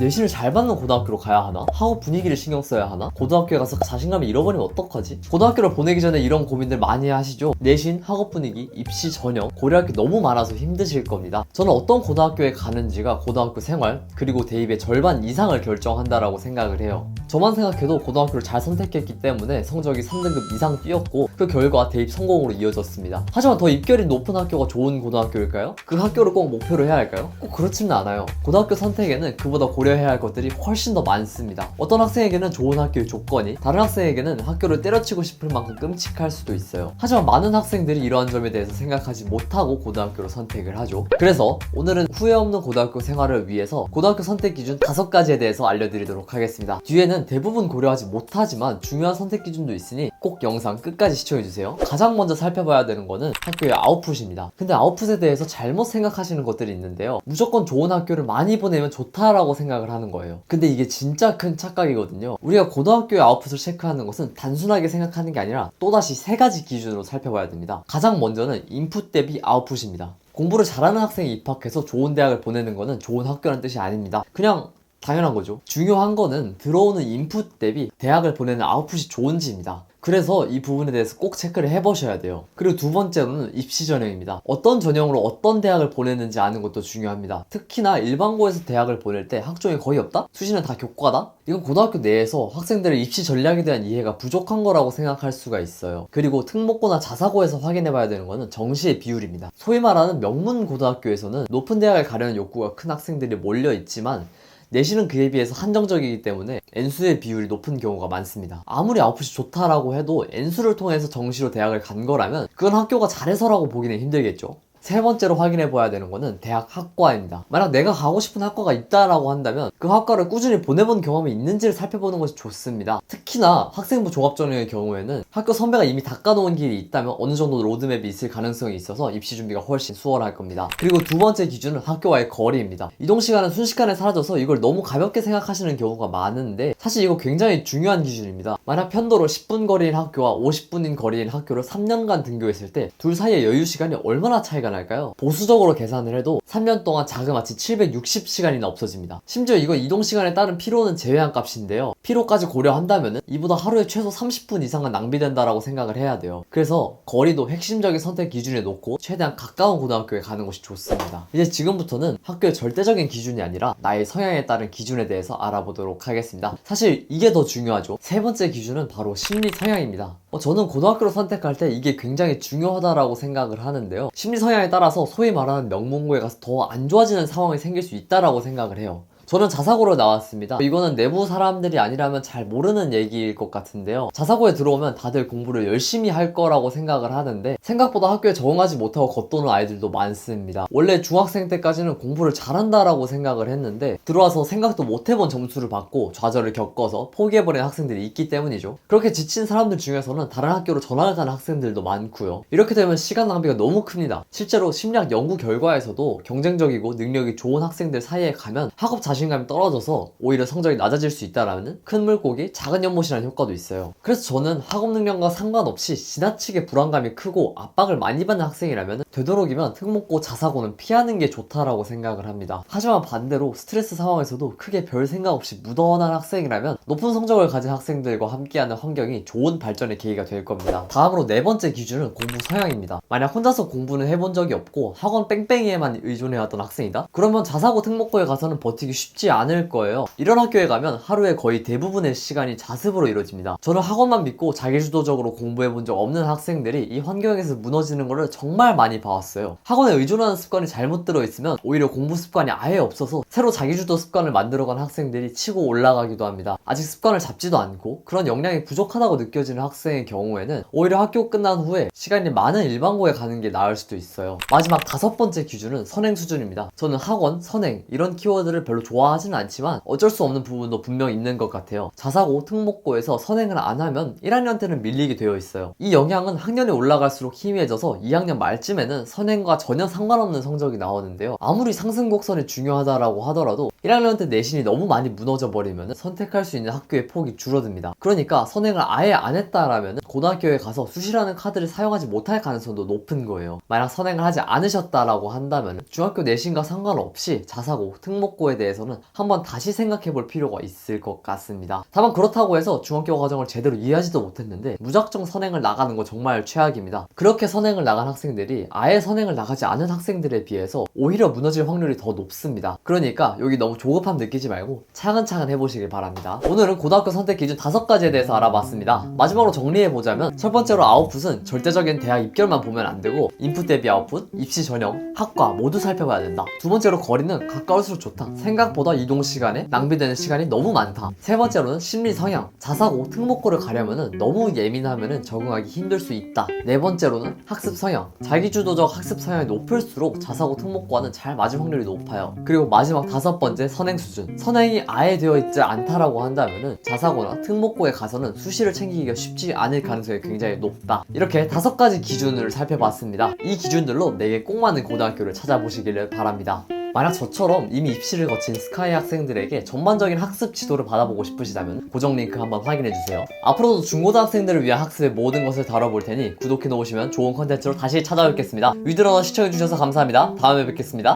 내신을 잘 받는 고등학교로 가야 하나? 학업 분위기를 신경 써야 하나? 고등학교에 가서 자신감을 잃어버리면 어떡하지? 고등학교를 보내기 전에 이런 고민들 많이 하시죠? 내신, 학업 분위기, 입시 전형 고려할 게 너무 많아서 힘드실 겁니다. 저는 어떤 고등학교에 가는지가 고등학교 생활 그리고 대입의 절반 이상을 결정한다라고 생각을 해요. 저만 생각해도 고등학교를 잘 선택했기 때문에 성적이 3등급 이상 뛰었고 그 결과 대입 성공으로 이어졌습니다. 하지만 더 입결이 높은 학교가 좋은 고등학교일까요? 그 학교를 꼭 목표로 해야 할까요? 꼭 그렇지는 않아요. 고등학교 선택에는 그보다 고 려해야 할 것들이 훨씬 더 많습니다. 어떤 학생에게는 좋은 학교의 조건이 다른 학생에게는 학교를 때려치고 싶을 만큼 끔찍할 수도 있어요. 하지만 많은 학생들이 이러한 점에 대해서 생각하지 못하고 고등학교를 선택을 하죠. 그래서 오늘은 후회 없는 고등학교 생활을 위해서 고등학교 선택 기준 다섯 가지에 대해서 알려드리도록 하겠습니다. 뒤에는 대부분 고려하지 못하지만 중요한 선택 기준도 있으니 꼭 영상 끝까지 시청해주세요. 가장 먼저 살펴봐야 되는 거는 학교의 아웃풋입니다. 근데 아웃풋에 대해서 잘못 생각하시는 것들이 있는데요. 무조건 좋은 학교를 많이 보내면 좋다라고 생각을 하는 거예요. 근데 이게 진짜 큰 착각이거든요. 우리가 고등학교의 아웃풋을 체크하는 것은 단순하게 생각하는 게 아니라 또다시 세 가지 기준으로 살펴봐야 됩니다. 가장 먼저는 인풋 대비 아웃풋입니다. 공부를 잘하는 학생이 입학해서 좋은 대학을 보내는 거는 좋은 학교라는 뜻이 아닙니다. 그냥 당연한 거죠. 중요한 거는 들어오는 인풋 대비 대학을 보내는 아웃풋이 좋은지입니다. 그래서 이 부분에 대해서 꼭 체크를 해보셔야 돼요. 그리고 두 번째로는 입시 전형입니다. 어떤 전형으로 어떤 대학을 보내는지 아는 것도 중요합니다. 특히나 일반고에서 대학을 보낼 때 학종이 거의 없다? 수시는 다 교과다? 이건 고등학교 내에서 학생들의 입시 전략에 대한 이해가 부족한 거라고 생각할 수가 있어요. 그리고 특목고나 자사고에서 확인해봐야 되는 거는 정시의 비율입니다. 소위 말하는 명문 고등학교에서는 높은 대학을 가려는 욕구가 큰 학생들이 몰려 있지만 내신은 그에 비해서 한정적이기 때문에 N수의 비율이 높은 경우가 많습니다. 아무리 아웃풋이 좋다라고 해도 N수를 통해서 정시로 대학을 간 거라면 그건 학교가 잘해서라고 보기는 힘들겠죠. 세 번째로 확인해 봐야 되는 거는 대학 학과입니다. 만약 내가 가고 싶은 학과가 있다라고 한다면 그 학과를 꾸준히 보내본 경험이 있는지를 살펴보는 것이 좋습니다. 특히나 학생부 종합전형의 경우에는 학교 선배가 이미 닦아놓은 길이 있다면 어느 정도 로드맵이 있을 가능성이 있어서 입시 준비가 훨씬 수월할 겁니다. 그리고 두 번째 기준은 학교와의 거리입니다. 이동 시간은 순식간에 사라져서 이걸 너무 가볍게 생각하시는 경우가 많은데 사실 이거 굉장히 중요한 기준입니다. 만약 편도로 10분 거리인 학교와 50분인 거리인 학교를 3년간 등교했을 때 둘 사이의 여유 시간이 얼마나 차이가 날까요? 보수적으로 계산을 해도 3년 동안 자그마치 760시간이나 없어집니다. 심지어 이거 이동 시간에 따른 피로는 제외한 값인데요. 피로까지 고려한다면 이보다 하루에 최소 30분 이상은 낭비된다라고 생각을 해야 돼요. 그래서 거리도 핵심적인 선택 기준에 놓고 최대한 가까운 고등학교에 가는 것이 좋습니다. 이제 지금부터는 학교의 절대적인 기준이 아니라 나의 성향에 따른 기준에 대해서 알아보도록 하겠습니다. 사실 이게 더 중요하죠. 세 번째 기준은 바로 심리 성향입니다. 어, 저는 고등학교를 선택할 때 이게 굉장히 중요하다라고 생각을 하는데요. 심리 성향에 따라서 소위 말하는 명문고에 가서 더 안 좋아지는 상황이 생길 수 있다라고 생각을 해요. 저는 자사고로 나왔습니다. 이거는 내부 사람들이 아니라면 잘 모르는 얘기일 것 같은데요. 자사고에 들어오면 다들 공부를 열심히 할 거라고 생각을 하는데 생각보다 학교에 적응하지 못하고 겉도는 아이들도 많습니다. 원래 중학생 때까지는 공부를 잘한다라고 생각을 했는데 들어와서 생각도 못 해본 점수를 받고 좌절을 겪어서 포기해버린 학생들이 있기 때문이죠. 그렇게 지친 사람들 중에서는 다른 학교로 전학을 가는 학생들도 많고요. 이렇게 되면 시간 낭비가 너무 큽니다. 실제로 심리학 연구 결과에서도 경쟁적이고 능력이 좋은 학생들 사이에 가면 학업 자 자신감이 떨어져서 오히려 성적이 낮아질 수 있다라는 큰 물고기 작은 연못이라는 효과도 있어요. 그래서 저는 학업 능력과 상관없이 지나치게 불안감이 크고 압박을 많이 받는 학생이라면 되도록이면 특목고 자사고는 피하는 게 좋다라고 생각을 합니다. 하지만 반대로 스트레스 상황에서도 크게 별 생각 없이 무던한 학생이라면 높은 성적을 가진 학생들과 함께하는 환경이 좋은 발전의 계기가 될 겁니다. 다음으로 네 번째 기준은 공부 성향입니다. 만약 혼자서 공부는 해본 적이 없고 학원 뺑뺑이에만 의존해왔던 학생이다? 그러면 자사고 특목고에 가서는 버티기 쉽지 않을 거예요. 이런 학교에 가면 하루에 거의 대부분의 시간이 자습으로 이루어집니다. 저는 학원만 믿고 자기주도적으로 공부해 본 적 없는 학생들이 이 환경에서 무너지는 것을 정말 많이 봐왔어요. 학원에 의존하는 습관이 잘못 들어있으면 오히려 공부 습관이 아예 없어서 새로 자기주도 습관을 만들어간 학생들이 치고 올라가기도 합니다. 아직 습관을 잡지도 않고 그런 역량이 부족하다고 느껴지는 학생의 경우에는 오히려 학교 끝난 후에 시간이 많은 일반고에 가는 게 나을 수도 있어요. 마지막 다섯 번째 기준은 선행 수준입니다. 저는 학원, 선행 이런 키워드를 별로 좋아 하지는 않지만 어쩔 수 없는 부분도 분명 있는 것 같아요. 자사고, 특목고에서 선행을 안 하면 1학년 때는 밀리게 되어 있어요. 이 영향은 학년이 올라갈수록 희미해져서 2학년 말쯤에는 선행과 전혀 상관없는 성적이 나오는데요. 아무리 상승 곡선이 중요하다라고 하더라도 1학년 때 내신이 너무 많이 무너져 버리면 선택할 수 있는 학교의 폭이 줄어듭니다. 그러니까 선행을 아예 안 했다라면 고등학교에 가서 수시라는 카드를 사용하지 못할 가능성도 높은 거예요. 만약 선행을 하지 않으셨다라고 한다면 중학교 내신과 상관없이 자사고, 특목고에 대해서 대해서는 한번 다시 생각해 볼 필요가 있을 것 같습니다. 다만 그렇다고 해서 중학교 과정을 제대로 이해하지도 못했는데 무작정 선행을 나가는 거 정말 최악입니다. 그렇게 선행을 나간 학생들이 아예 선행을 나가지 않은 학생들에 비해서 오히려 무너질 확률이 더 높습니다. 그러니까 여기 너무 조급함 느끼지 말고 차근차근 해보시길 바랍니다. 오늘은 고등학교 선택 기준 다섯 가지에 대해서 알아봤습니다. 마지막으로 정리해보자면 첫 번째로 아웃풋은 절대적인 대학 입결만 보면 안 되고 인풋 대비 아웃풋, 입시 전형, 학과 모두 살펴봐야 된다. 두 번째로 거리는 가까울수록 좋다. 생각보다 이동 시간에 낭비되는 시간이 너무 많다. 세 번째로는 심리 성향, 자사고, 특목고를 가려면은 너무 예민하면은 적응하기 힘들 수 있다. 네 번째로는 학습 성향, 자기주도적 학습 성향이 높을수록 자사고, 특목고와는 잘 맞을 확률이 높아요. 그리고 마지막 다섯 번째 선행 수준. 선행이 아예 되어 있지 않다라고 한다면은 자사고나 특목고에 가서는 수시를 챙기기가 쉽지 않을 가능성이 굉장히 높다. 이렇게 다섯 가지 기준을 살펴봤습니다. 이 기준들로 내게 꼭 맞는 고등학교를 찾아보시기를 바랍니다. 만약 저처럼 이미 입시를 거친 스카이 학생들에게 전반적인 학습 지도를 받아보고 싶으시다면 고정 링크 한번 확인해주세요. 앞으로도 중고등학생들을 위한 학습의 모든 것을 다뤄볼 테니 구독해 놓으시면 좋은 컨텐츠로 다시 찾아뵙겠습니다. 위드러너 시청해주셔서 감사합니다. 다음에 뵙겠습니다.